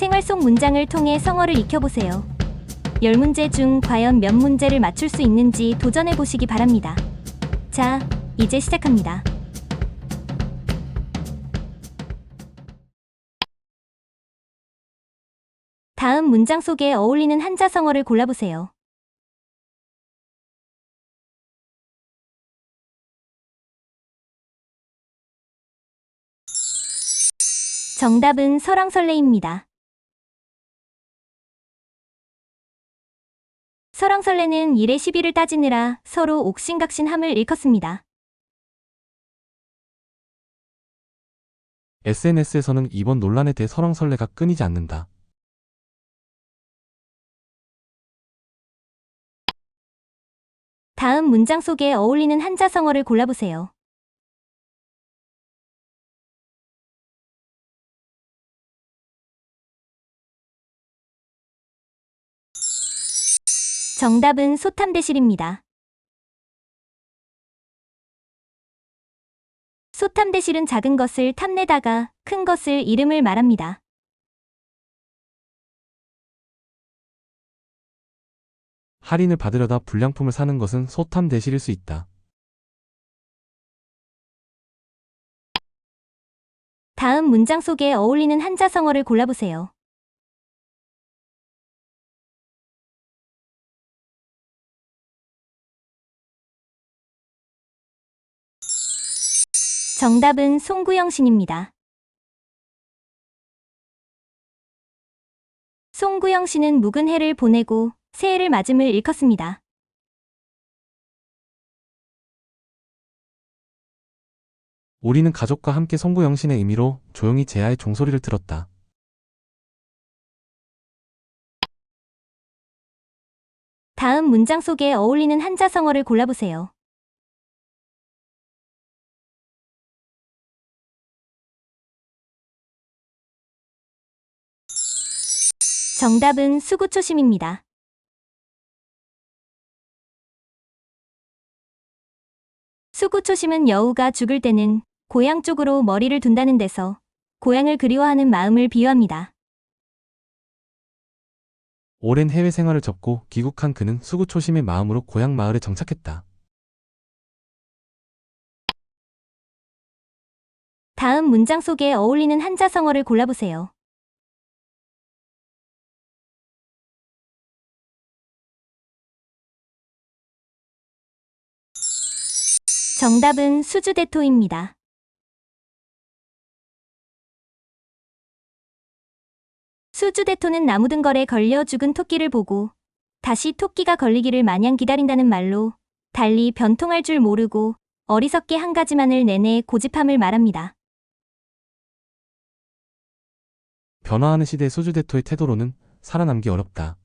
생활 속 문장을 통해 성어를 익혀보세요. 10문제 중 과연 몇 문제를 맞출 수 있는지 도전해 보시기 바랍니다. 자, 이제 시작합니다. 다음 문장 속에 어울리는 한자 성어를 골라보세요. 정답은 설왕설래입니다. 설왕설래는 일의 시비를 따지느라 서로 옥신각신함을 일컫습니다. SNS에서는 이번 논란에 대해 설왕설래가 끊이지 않는다. 다음 문장 속에 어울리는 한자성어를 골라보세요. 정답은 소탐대실입니다. 소탐대실은 작은 것을 탐내다가 큰 것을 이름을 말합니다. 할인을 받으려다 불량품을 사는 것은 소탐 대실일 수 있다. 다음 문장 속에 어울리는 한자성어를 골라보세요. 정답은 송구영신입니다. 송구영신은 묵은 해를 보내고 새해를 맞음을 일컫습니다. 우리는 가족과 함께 송구영신의 의미로 조용히 제아의 종소리를 들었다. 다음 문장 속에 어울리는 한자성어를 골라보세요. 정답은 수구초심입니다. 수구초심은 여우가 죽을 때는 고향 쪽으로 머리를 둔다는 데서 고향을 그리워하는 마음을 비유합니다. 오랜 해외 생활을 접고 귀국한 그는 수구초심의 마음으로 고향 마을에 정착했다. 다음 문장 속에 어울리는 한자성어를 골라보세요. 정답은 수주대토입니다. 수주대토는 나무등걸에 걸려 죽은 토끼를 보고 다시 토끼가 걸리기를 마냥 기다린다는 말로 달리 변통할 줄 모르고 어리석게 한 가지만을 내내 고집함을 말합니다. 변화하는 시대의 수주대토의 태도로는 살아남기 어렵다.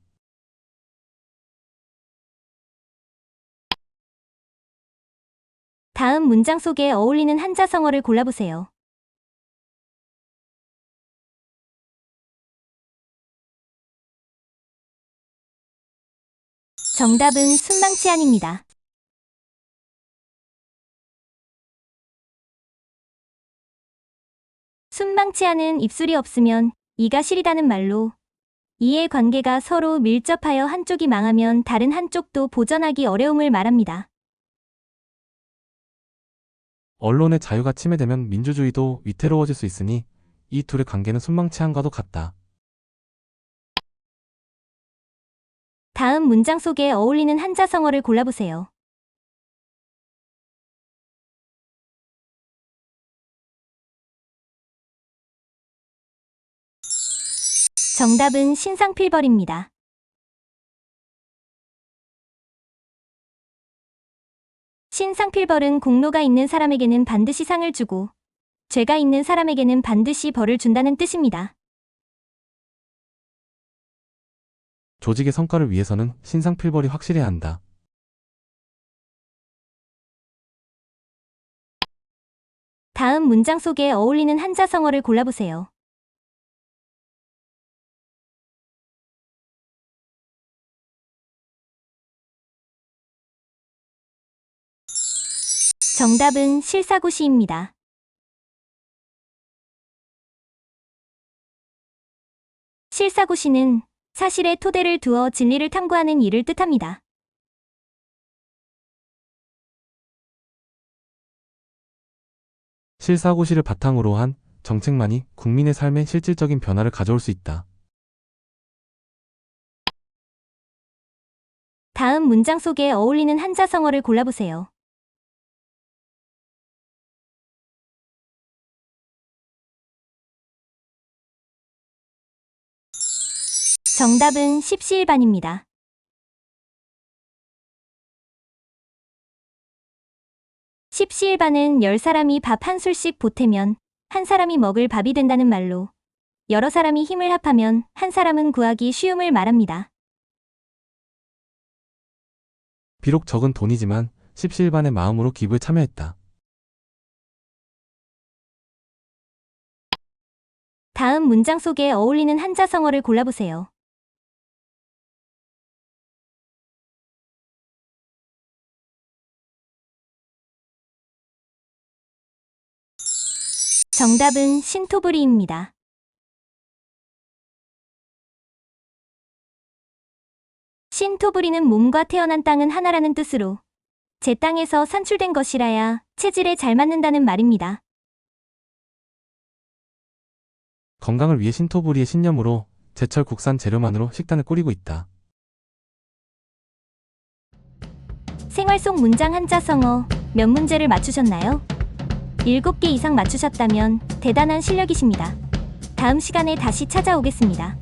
다음 문장 속에 어울리는 한자 성어를 골라보세요. 정답은 순망치안입니다. 순망치안은 입술이 없으면 이가 시리다는 말로 이의 관계가 서로 밀접하여 한쪽이 망하면 다른 한쪽도 보전하기 어려움을 말합니다. 언론의 자유가 침해되면 민주주의도 위태로워질 수 있으니 이 둘의 관계는 순망치한과도 같다. 다음 문장 속에 어울리는 한자성어를 골라보세요. 정답은 신상필벌입니다. 신상필 벌은 공로가 있는 사람에게는 반드시 상을 주고 죄가 있는 사람에게는 반드시 벌을 준다는 뜻입니다. 조직의 성과를 위해서는 신상필벌이 확실해야 한다. 다음 문장 속에 어울리는 한자 성어를 골라보세요. 정답은 실사구시입니다. 실사고시는 사실의 토대를 두어 진리를 탐구하는 일을 뜻합니다. 실사고시를 바탕으로 한 정책만이 국민의 삶에 실질적인 변화를 가져올 수 있다. 다음 문장 속에 어울리는 한자 성어를 골라보세요. 정답은 십시일반입니다. 십시일반은 열 사람이 밥 한 술씩 보태면 한 사람이 먹을 밥이 된다는 말로 여러 사람이 힘을 합하면 한 사람은 구하기 쉬움을 말합니다. 비록 적은 돈이지만 십시일반의 마음으로 기부에 참여했다. 다음 문장 속에 어울리는 한자 성어를 골라보세요. 정답은 신토부리입니다. 신토부리는 몸과 태어난 땅은 하나라는 뜻으로 제 땅에서 산출된 것이라야 체질에 잘 맞는다는 말입니다. 건강을 위해 신토부리의 신념으로 제철 국산 재료만으로 식단을 꾸리고 있다. 생활 속 문장 한자 성어 몇 문제를 맞추셨나요? 7개 이상 맞추셨다면 대단한 실력이십니다. 다음 시간에 다시 찾아오겠습니다.